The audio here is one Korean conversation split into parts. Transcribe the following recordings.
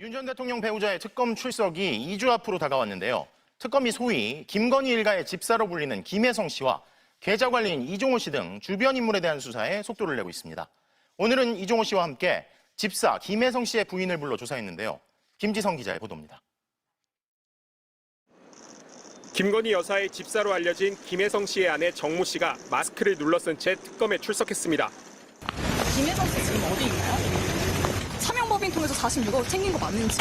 윤 전 대통령 배우자의 특검 출석이 2주 앞으로 다가왔는데요. 특검이 소위 김건희 일가의 집사로 불리는 김혜성 씨와 계좌 관리인 이종호 씨 등 주변 인물에 대한 수사에 속도를 내고 있습니다. 오늘은 이종호 씨와 함께 집사 김혜성 씨의 부인을 불러 조사했는데요. 김지성 기자의 보도입니다. 김건희 여사의 집사로 알려진 김혜성 씨의 아내 정모 씨가 마스크를 눌러쓴 채 특검에 출석했습니다. 김혜성 씨? 통해서 46억 챙긴 거 맞는지.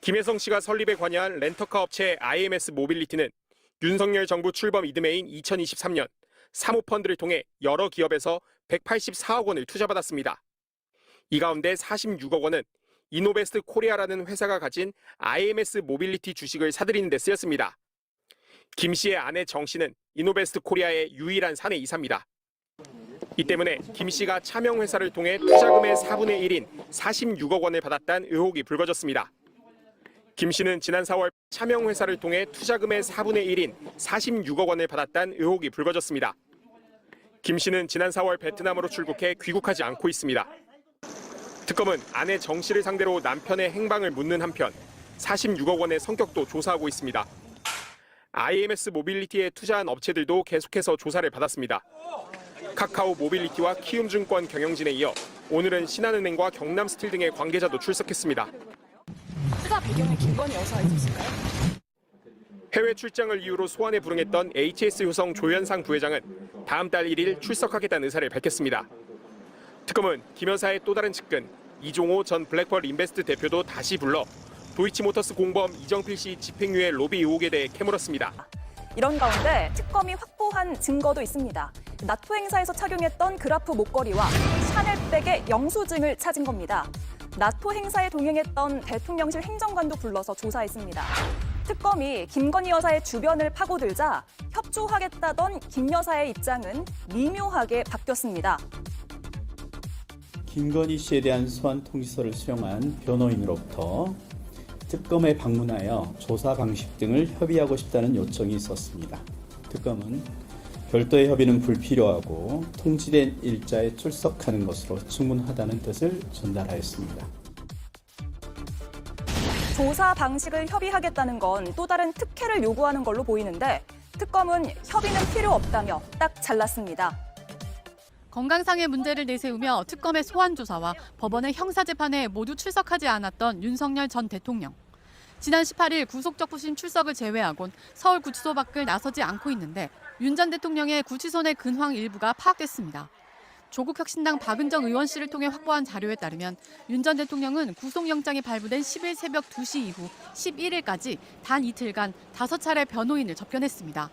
김혜성 씨가 설립에 관여한 렌터카 업체 IMS 모빌리티는 윤석열 정부 출범 이듬해인 2023년 사모펀드를 통해 여러 기업에서 184억 원을 투자받았습니다. 이 가운데 46억 원은 이노베스트 코리아라는 회사가 가진 IMS 모빌리티 주식을 사들이는 데 쓰였습니다. 김 씨의 아내 정 씨는 이노베스트 코리아의 유일한 사내 이사입니다. 이 때문에 김 씨가 차명 회사를 통해 투자금의 4분의 1인 46억 원을 받았다는 의혹이 불거졌습니다. 김 씨는 지난 4월 차명 회사를 통해 투자금의 4분의 1인 46억 원을 받았다는 의혹이 불거졌습니다. 김 씨는 지난 4월 베트남으로 출국해 귀국하지 않고 있습니다. 특검은 아내 정 씨를 상대로 남편의 행방을 묻는 한편 46억 원의 성격도 조사하고 있습니다. IMS 모빌리티에 투자한 업체들도 계속해서 조사를 받았습니다. 카카오 모빌리티와 키움증권 경영진에 이어 오늘은 신한은행과 경남스틸 등의 관계자도 출석했습니다. 수사 배경에 김건희 여사가 있었을까요? 해외 출장을 이유로 소환에 불응했던 HS 효성 조현상 부회장은 다음 달 1일 출석하겠다는 의사를 밝혔습니다. 특검은 김 여사의 또 다른 측근 이종호 전 블랙펄 인베스트 대표도 다시 불러 도이치모터스 공범 이정필 씨 집행유예 로비 의혹에 대해 캐물었습니다. 이런 가운데 특검이 확보한 증거도 있습니다. 나토 행사에서 착용했던 그라프 목걸이와 샤넬백의 영수증을 찾은 겁니다. 나토 행사에 동행했던 대통령실 행정관도 불러서 조사했습니다. 특검이 김건희 여사의 주변을 파고들자 협조하겠다던 김 여사의 입장은 미묘하게 바뀌었습니다. 김건희 씨에 대한 소환 통지서를 수령한 변호인으로부터 특검에 방문하여 조사 방식 등을 협의하고 싶다는 요청이 있었습니다. 특검은 별도의 협의는 불필요하고 통지된 일자에 출석하는 것으로 충분하다는 뜻을 전달하였습니다. 조사 방식을 협의하겠다는 건 또 다른 특혜를 요구하는 걸로 보이는데 특검은 협의는 필요 없다며 딱 잘랐습니다. 건강상의 문제를 내세우며 특검의 소환 조사와 법원의 형사 재판에 모두 출석하지 않았던 윤석열 전 대통령. 지난 18일 구속적 부심 출석을 제외하곤 서울 구치소 밖을 나서지 않고 있는데 윤 전 대통령의 구치소 내 근황 일부가 파악됐습니다. 조국 혁신당 박은정 의원실을 통해 확보한 자료에 따르면 윤 전 대통령은 구속영장이 발부된 10일 새벽 2시 이후 11일까지 단 이틀간 다섯 차례 변호인을 접견했습니다.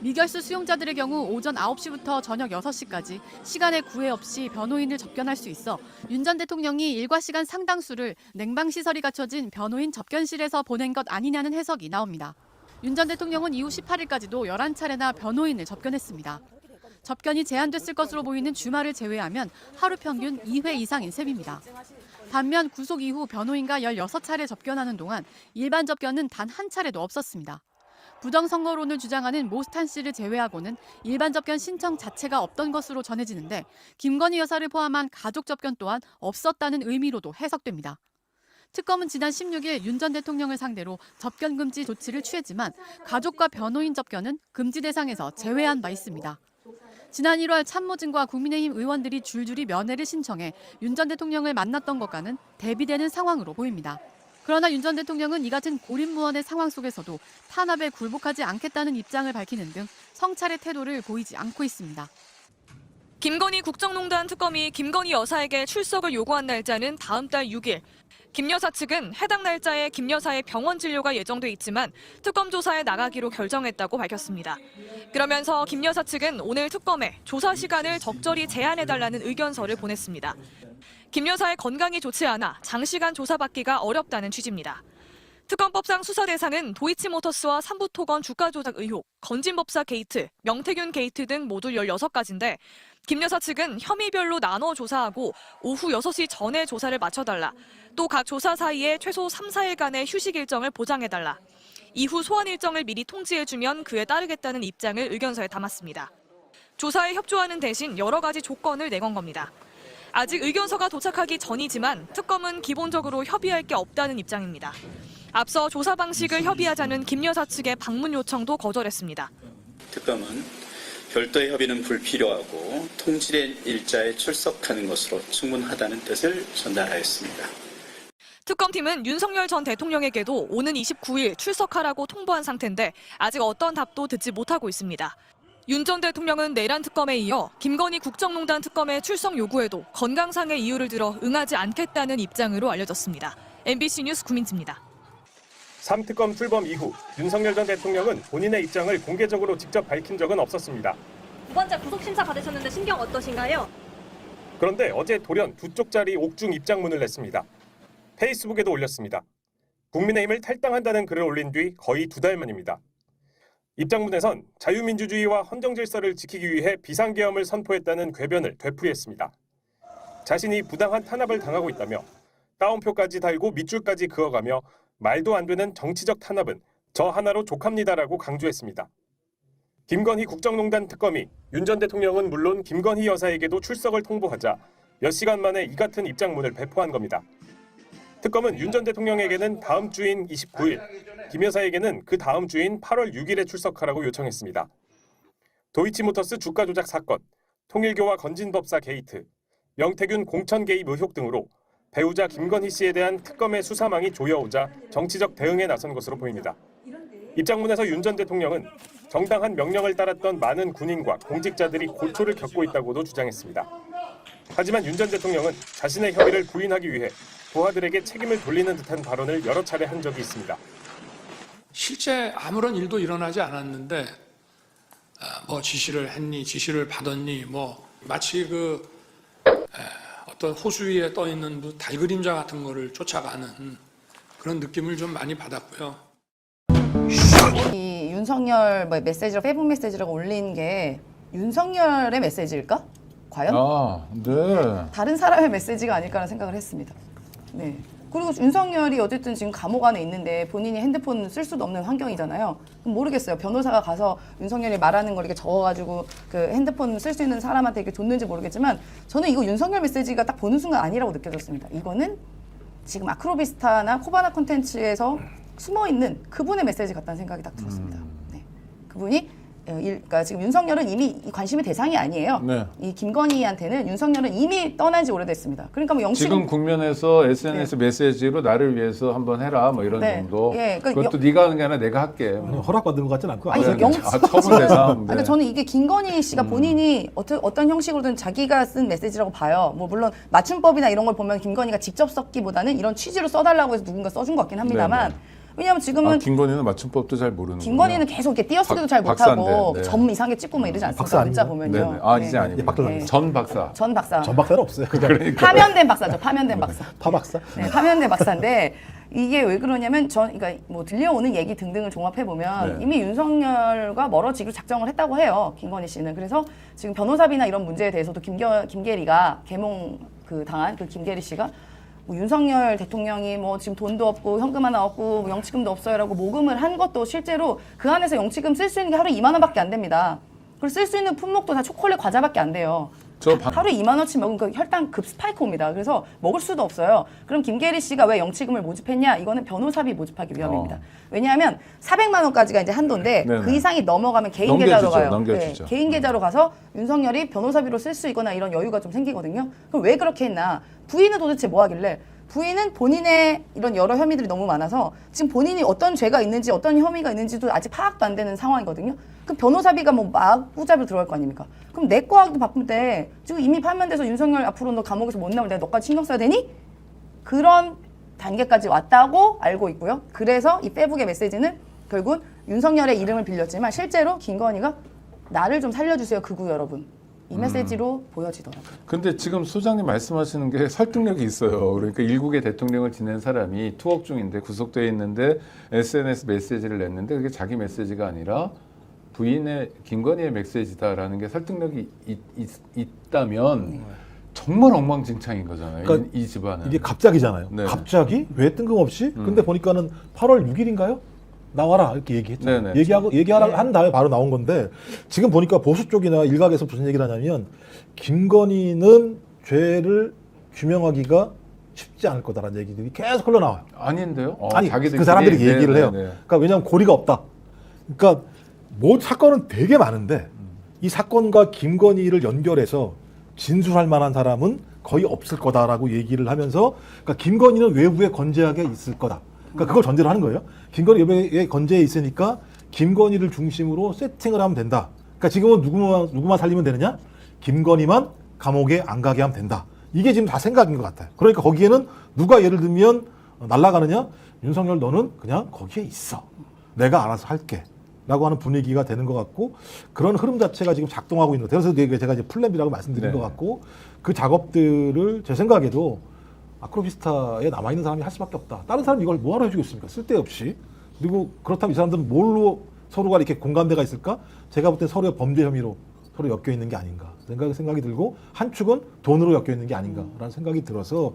미결수 수용자들의 경우 오전 9시부터 저녁 6시까지 시간에 구애 없이 변호인을 접견할 수 있어 윤 전 대통령이 일과 시간 상당수를 냉방시설이 갖춰진 변호인 접견실에서 보낸 것 아니냐는 해석이 나옵니다. 윤 전 대통령은 이후 18일까지도 11차례나 변호인을 접견했습니다. 접견이 제한됐을 것으로 보이는 주말을 제외하면 하루 평균 2회 이상인 셈입니다. 반면 구속 이후 변호인과 16차례 접견하는 동안 일반 접견은 단 한 차례도 없었습니다. 부정선거론을 주장하는 모스탄 씨를 제외하고는 일반 접견 신청 자체가 없던 것으로 전해지는데 김건희 여사를 포함한 가족 접견 또한 없었다는 의미로도 해석됩니다. 특검은 지난 16일 윤 전 대통령을 상대로 접견 금지 조치를 취했지만 가족과 변호인 접견은 금지 대상에서 제외한 바 있습니다. 지난 1월 참모진과 국민의힘 의원들이 줄줄이 면회를 신청해 윤 전 대통령을 만났던 것과는 대비되는 상황으로 보입니다. 그러나 윤 전 대통령은 이 같은 고립무원의 상황 속에서도 탄압에 굴복하지 않겠다는 입장을 밝히는 등 성찰의 태도를 보이지 않고 있습니다. 김건희 국정농단 특검이 김건희 여사에게 출석을 요구한 날짜는 다음 달 6일. 김 여사 측은 해당 날짜에 김 여사의 병원 진료가 예정돼 있지만 특검 조사에 나가기로 결정했다고 밝혔습니다. 그러면서 김 여사 측은 오늘 특검에 조사 시간을 적절히 제한해달라는 의견서를 보냈습니다. 김 여사의 건강이 좋지 않아 장시간 조사받기가 어렵다는 취지입니다. 특검법상 수사 대상은 도이치모터스와 삼부토건 주가 조작 의혹, 건진법사 게이트, 명태균 게이트 등 모두 16가지인데 김 여사 측은 혐의별로 나눠 조사하고 오후 6시 전에 조사를 마쳐달라. 또 각 조사 사이에 최소 3, 4일간의 휴식 일정을 보장해달라. 이후 소환 일정을 미리 통지해주면 그에 따르겠다는 입장을 의견서에 담았습니다. 조사에 협조하는 대신 여러 가지 조건을 내건 겁니다. 아직 의견서가 도착하기 전이지만 특검은 기본적으로 협의할 게 없다는 입장입니다. 앞서 조사 방식을 협의하자는 김 여사 측의 방문 요청도 거절했습니다. 특검은 별도의 협의는 불필요하고 통지된 일자에 출석하는 것으로 충분하다는 뜻을 전달하였습니다. 특검팀은 윤석열 전 대통령에게도 오는 29일 출석하라고 통보한 상태인데 아직 어떤 답도 듣지 못하고 있습니다. 윤 전 대통령은 내란 특검에 이어 김건희 국정농단 특검의 출석 요구에도 건강상의 이유를 들어 응하지 않겠다는 입장으로 알려졌습니다. MBC 뉴스 구민지입니다. 3특검 출범 이후 윤석열 전 대통령은 본인의 입장을 공개적으로 직접 밝힌 적은 없었습니다. 두 번째 구속심사 받으셨는데 신경 어떠신가요? 그런데 어제 돌연 두 쪽짜리 옥중 입장문을 냈습니다. 페이스북에도 올렸습니다. 국민의힘을 탈당한다는 글을 올린 뒤 거의 두 달 만입니다. 입장문에선 자유민주주의와 헌정 질서를 지키기 위해 비상계엄을 선포했다는 궤변을 되풀이했습니다. 자신이 부당한 탄압을 당하고 있다며 따옴표까지 달고 밑줄까지 그어가며 말도 안 되는 정치적 탄압은 저 하나로 족합니다라고 강조했습니다. 김건희 국정농단 특검이 윤 전 대통령은 물론 김건희 여사에게도 출석을 통보하자 몇 시간 만에 이 같은 입장문을 배포한 겁니다. 특검은 윤 전 대통령에게는 다음 주인 29일, 김 여사에게는 그 다음 주인 8월 6일에 출석하라고 요청했습니다. 도이치모터스 주가 조작 사건, 통일교와 건진법사 게이트, 명태균 공천 개입 의혹 등으로 배우자 김건희 씨에 대한 특검의 수사망이 조여오자 정치적 대응에 나선 것으로 보입니다. 입장문에서 윤 전 대통령은 정당한 명령을 따랐던 많은 군인과 공직자들이 고초를 겪고 있다고도 주장했습니다. 하지만 윤 전 대통령은 자신의 협의를 부인하기 위해 부하들에게 책임을 돌리는 듯한 발언을 여러 차례 한 적이 있습니다. 실제 아무런 일도 일어나지 않았는데 아, 뭐 지시를 했니 지시를 받았니 뭐 마치 그 에, 어떤 호수 위에 떠 있는 그 달그림자 같은 거를 쫓아가는 그런 느낌을 좀 많이 받았고요. 이 윤석열 뭐 메시지로 페이북 메시지라고 올린 게 윤석열의 메시지일까? 과연? 아, 네. 다른 사람의 메시지가 아닐까라는 생각을 했습니다. 네. 그리고 윤석열이 어쨌든 지금 감옥 안에 있는데 본인이 핸드폰 쓸 수도 없는 환경이잖아요. 그럼 모르겠어요. 변호사가 가서 윤석열이 말하는 걸 이렇게 적어가지고 그 핸드폰 쓸 수 있는 사람한테 이렇게 줬는지 모르겠지만 저는 이거 윤석열 메시지가 딱 보는 순간 아니라고 느껴졌습니다. 이거는 지금 아크로비스타나 코바나 콘텐츠에서 숨어 있는 그분의 메시지 같다는 생각이 딱 들었습니다. 네. 그분이 그러니까 지금 윤석열은 이미 이 관심의 대상이 아니에요. 네. 이 김건희한테는 윤석열은 이미 떠난 지 오래됐습니다. 그러니까 뭐 영치금 지금 국면에서 SNS 메시지로 나를 위해서 한번 해라 뭐 이런 네. 정도. 예, 그러니까 그것도 네가 하는 게 아니라 내가 할게. 허락받은 것 같진 않고 아니, 네, 영- 네. 아, 처분 대상. 네. 그러니까 저는 이게 김건희 씨가 본인이 어떤 어떤 형식으로든 자기가 쓴 메시지라고 봐요. 뭐 물론 맞춤법이나 이런 걸 보면 김건희가 직접 썼기보다는 이런 취지로 써달라고 해서 누군가 써준 것 같긴 합니다만 네, 왜냐하면 지금은 아, 김건희는 맞춤법도 잘 모르는. 김건희는 계속 이렇게 띄어쓰기도 박- 잘 박사인데, 못하고 네. 점 이상하게 찍고 막 이러지 않습니까? 박사 문자 아니에요? 보면요. 네네. 아 네. 이제 아니고. 예, 박사 네. 전 박사. 전 박사. 전 박사는 없어요. 그냥 그러니까. 파면된 박사죠. 파면된 박사. 파 박사. 네, 파면된 박사인데 이게 왜 그러냐면 전 그러니까 뭐 들려오는 얘기 등등을 종합해 보면 네. 이미 윤석열과 멀어지기로 작정을 했다고 해요. 김건희 씨는. 그래서 지금 변호사비나 이런 문제에 대해서도 김겨, 김계리가 개몽 그 당한 그 김계리 씨가 뭐 윤석열 대통령이 뭐 지금 돈도 없고 현금 하나 없고 뭐 영치금도 없어요라고 모금을 한 것도 실제로 그 안에서 영치금 쓸 수 있는 게 하루 2만 원밖에 안 됩니다. 그리고 쓸 수 있는 품목도 다 초콜릿 과자밖에 안 돼요. 저 방- 하루 2만 원치 먹으면 그 혈당 급 스파이크 옵니다. 그래서 먹을 수도 없어요. 그럼 김계리 씨가 왜 영치금을 모집했냐? 이거는 변호사비 모집하기 위함입니다. 어. 왜냐하면 400만 원까지가 이제 한도인데 네네. 그 이상이 넘어가면 개인 넘겨주죠, 계좌로 가요. 네, 넘겨주죠. 개인 계좌로 가서 윤석열이 변호사비로 쓸 수 있거나 이런 여유가 좀 생기거든요. 그럼 왜 그렇게 했나? 부인은 도대체 뭐 하길래? 부인은 본인의 이런 여러 혐의들이 너무 많아서 지금 본인이 어떤 죄가 있는지 어떤 혐의가 있는지도 아직 파악도 안 되는 상황이거든요. 그 변호사비가 뭐 마구잡이로 들어갈 거 아닙니까? 그럼 내 거 하기도 바쁠 때 지금 이미 파면돼서 윤석열 앞으로 너 감옥에서 못 나올 때 너까지 신경 써야 되니? 그런 단계까지 왔다고 알고 있고요. 그래서 이 페북의 메시지는 결국 윤석열의 이름을 빌렸지만 실제로 김건희가 나를 좀 살려주세요, 극우 여러분. 이 메시지로 보여지더라고요. 근데 지금 소장님 말씀하시는 게 설득력이 있어요. 그러니까 일국의 대통령을 지낸 사람이 투옥 중인데 구속돼 있는데 SNS 메시지를 냈는데 그게 자기 메시지가 아니라 부인의 김건희의 메시지다라는 게 설득력이 있, 다면 정말 엉망진창인 거잖아요. 그러니까 이, 이 집안은. 이게 갑자기잖아요. 네. 갑자기 왜 뜬금없이? 음. 근데 보니까는 8월 6일인가요? 나와라 이렇게 얘기했잖아요. 네네. 얘기하고 얘기하라 한 다음에 바로 나온 건데 지금 보니까 보수 쪽이나 일각에서 무슨 얘기를 하냐면 김건희는 죄를 규명하기가 쉽지 않을 거다라는 얘기들이 계속 흘러나와요. 아닌데요? 어, 아니 자기들끼리? 그 사람들이 네, 얘기를 네, 해요. 네. 그러니까 왜냐하면 고리가 없다. 그러니까 뭐 사건은 되게 많은데 이 사건과 김건희를 연결해서 진술할 만한 사람은 거의 없을 거다라고 얘기를 하면서 그러니까 김건희는 외부에 건재하게 있을 거다. 그러니까 그걸 전제로 하는 거예요. 김건희 외부에 건재해 있으니까 김건희를 중심으로 세팅을 하면 된다. 그러니까 지금은 누구만 누구만 살리면 되느냐? 김건희만 감옥에 안 가게 하면 된다. 이게 지금 다 생각인 것 같아요. 그러니까 거기에는 누가 예를 들면 날아가느냐? 윤석열 너는 그냥 거기에 있어. 내가 알아서 할게. 라고 하는 분위기가 되는 것 같고 그런 흐름 자체가 지금 작동하고 있는 것 같아요. 그래서 제가 이제 플랜 B라고 말씀드린 네. 것 같고 그 작업들을 제 생각에도 아크로비스타에 남아있는 사람이 할 수밖에 없다. 다른 사람이 이걸 뭐하러 해주겠습니까? 쓸데없이. 그리고 그렇다면 이 사람들은 뭘로 서로가 이렇게 공감대가 있을까? 제가 볼 때 서로의 범죄 혐의로 서로 엮여 있는 게 아닌가 생각이 생각이 들고 한 축은 돈으로 엮여 있는 게 아닌가라는 생각이 들어서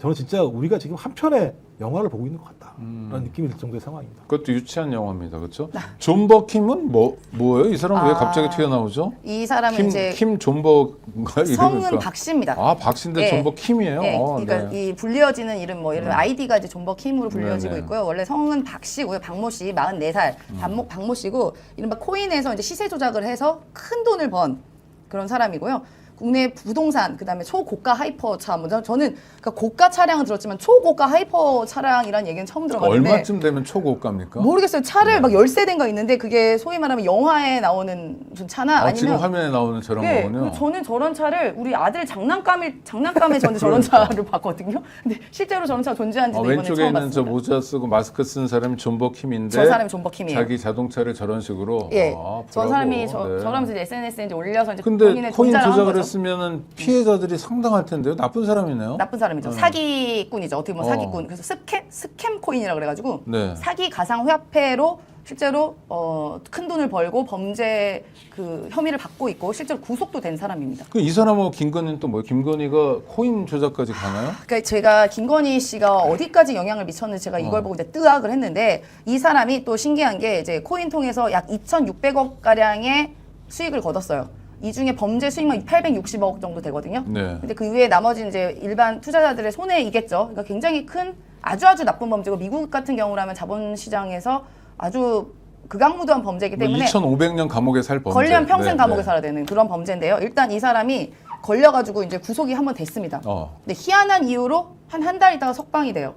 저는 진짜 우리가 지금 한 편의 영화를 보고 있는 것 같다라는 느낌이 들 정도의 상황입니다. 그것도 유치한 영화입니다. 그렇죠? 존 버킴은 뭐 뭐예요? 이 사람 왜 아, 갑자기 튀어나오죠? 이 사람은 킴, 이제 킴 존버인가 성은 이름일까? 박씨입니다. 아 박신데 예. 존버 킴이에요. 네, 어, 그러니까 네. 이 불려지는 이름 뭐 들어 음. 아이디가 이제 존버 킴으로 불려지고 네네. 있고요. 원래 성은 박 씨고요. 박모 씨, 44살. 음. 박모, 박모 씨고 이른바 코인에서 이제 시세 조작을 해서 큰 돈을 번 그런 사람이고요. 국내 부동산 그다음에 초고가 하이퍼 차 먼저 저는 그러니까 고가 차량은 들었지만 초고가 하이퍼 차량이라는 얘기는 처음 들어봤는데 얼마쯤 되면 초고가입니까? 모르겠어요. 차를 네. 막 열세 대인가 있는데 그게 소위 말하면 영화에 나오는 무슨 차나 아, 아니면 지금 화면에 나오는 저런 네, 거군요. 그리고 저는 저런 차를 우리 아들 장난감에 장난감에 저는 저런 차를 봤거든요. 근데 실제로 저런 차 존재한지는 아, 이번에 왼쪽에 처음 있는 저 봤습니다. 모자 쓰고 마스크 쓴 사람이 존버 킴인데 저 사람이 존버 킴이에요. 자기 자동차를 저런 식으로 예, 아, 저. 사람이 저 네. 저러면서 이제 SNS에 이제 올려서 이제 근데 본인의 코인 존잘한 조작을 거죠. 했으면은 피해자들이 상당할 텐데요. 나쁜 사람이네요. 나쁜 사람이죠. 음. 사기꾼이죠. 어떻게 보면 어. 사기꾼. 그래서 스캠 스캠 코인이라 그래가지고 네. 사기 가상 화폐로 실제로 어, 큰 돈을 벌고 범죄 그 혐의를 받고 있고 실제로 구속도 된 사람입니다. 그 이 사람하고 김건희는 또 뭐예요? 김건희가 코인 조작까지 가나요? 그러니까 제가 김건희 씨가 어디까지 영향을 미쳤는지 제가 이걸 어. 보고 이제 뜨악을 했는데 이 사람이 또 신기한 게 이제 코인 통해서 약 2,600억 가량의 수익을 거뒀어요. 이 중에 범죄 수익만 860억 정도 되거든요. 네. 근데 그 이외에 나머지는 이제 일반 투자자들의 손해이겠죠. 그러니까 굉장히 큰 아주 아주 나쁜 범죄고 미국 같은 경우라면 자본시장에서 아주 극악무도한 범죄이기 뭐 때문에 2,500년 감옥에 살 범죄. 걸리면 평생 네, 감옥에 네. 살아야 되는 그런 범죄인데요. 일단 이 사람이 걸려가지고 이제 구속이 한 번 됐습니다. 어. 근데 희한한 이유로 한 한 달 있다가 석방이 돼요.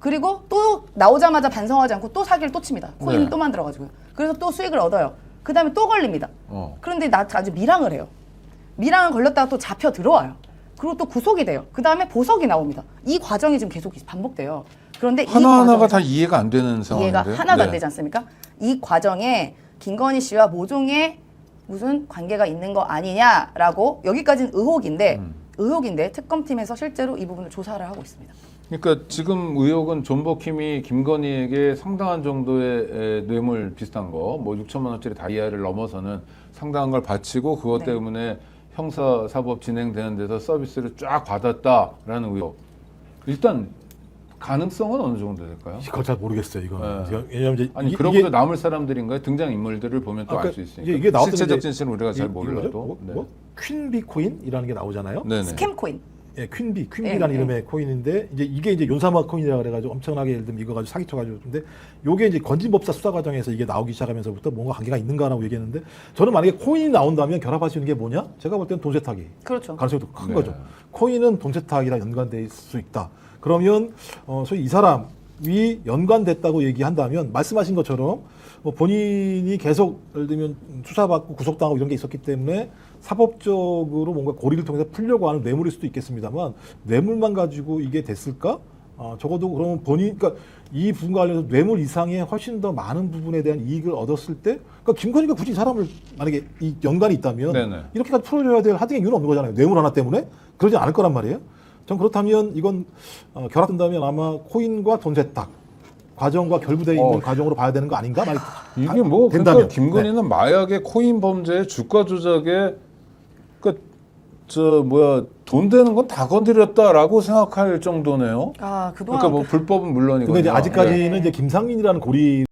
그리고 또 나오자마자 반성하지 않고 또 사기를 또 칩니다. 코인을 네. 또 만들어가지고요. 그래서 또 수익을 얻어요. 그 다음에 또 걸립니다. 어. 그런데 나 아주 밀항을 해요. 밀항을 걸렸다가 또 잡혀 들어와요. 그리고 또 구속이 돼요. 그 다음에 보석이 나옵니다. 이 과정이 지금 계속 반복돼요. 그런데 이 하나 하나가 과정에서- 다 이해가 안 되는 이해가 상황인데. 하나도 안 네. 되지 않습니까? 이 과정에 김건희 씨와 모종의 무슨 관계가 있는 거 아니냐라고 여기까지는 의혹인데 음. 의혹인데 특검팀에서 실제로 이 부분을 조사를 하고 있습니다. 그러니까 지금 의혹은 존 버킴이 김건희에게 상당한 정도의 에, 뇌물 비슷한 거, 뭐 6천만 원짜리 다이아를 넘어서는 상당한 걸 바치고 그것 네. 때문에 형사 사법 진행되는 데서 서비스를 쫙 받았다라는 의혹. 일단 가능성은 어느 정도 될까요? 그걸 잘 모르겠어요 이거는. 네. 왜냐면 이제 아니 그러고도 남을 사람들인가요? 등장 인물들을 보면 또 아까 알수 있으니까. 이게, 이게 나왔던 실체적 진실은 우리가 잘? 몰라도. 뭐, 네. 뭐? 퀸 비 코인이라는 게 나오잖아요. 네네. 스캠 코인. 예, 퀸비, 퀸비라는 네, 이름의 코인인데 이제 이게 이제 윤사마 코인이라 그래가지고 엄청나게 예를 들면 이거 가지고 사기 쳐가지고 근데 요게 이제 건진법사 수사 과정에서 이게 나오기 시작하면서부터 뭔가 관계가 있는가라고 얘기했는데 저는 만약에 코인이 나온다면 결합할 수 있는 게 뭐냐? 제가 볼 때는 돈 세탁이 그렇죠. 가능성이 더큰 네. 거죠. 코인은 돈 세탁이랑 연관돼 있을 수 있다. 그러면 어, 소위 이 사람이 연관됐다고 얘기한다면 말씀하신 것처럼 뭐 본인이 계속 예를 들면 수사받고 구속당하고 이런 게 있었기 때문에 사법적으로 뭔가 고리를 통해서 풀려고 하는 뇌물일 수도 있겠습니다만 뇌물만 가지고 이게 됐을까? 어, 적어도 그러면 본인, 그러니까 이 부분과 관련해서 뇌물 이상의 훨씬 더 많은 부분에 대한 이익을 얻었을 때, 그러니까 김건희가 굳이 이 사람을 만약에 이 연관이 있다면 네네. 이렇게까지 풀어줘야 될 하등의 이유는 없는 거잖아요. 뇌물 하나 때문에 그러지 않을 거란 말이에요. 전 그렇다면 이건 어, 결합된다면 아마 코인과 돈 세탁 과정과 결부되어 있는 어. 과정으로 봐야 되는 거 아닌가? 만약 이게 뭐 된다면. 그러니까 김건희는 마약의 코인 범죄, 주가 조작에 그저 뭐야 돈 되는 건 다 건드렸다라고 생각할 정도네요. 아 그동안 그러니까 뭐 불법은 물론이고. 근데 이제 아직까지는 이제 김상민이라는 고리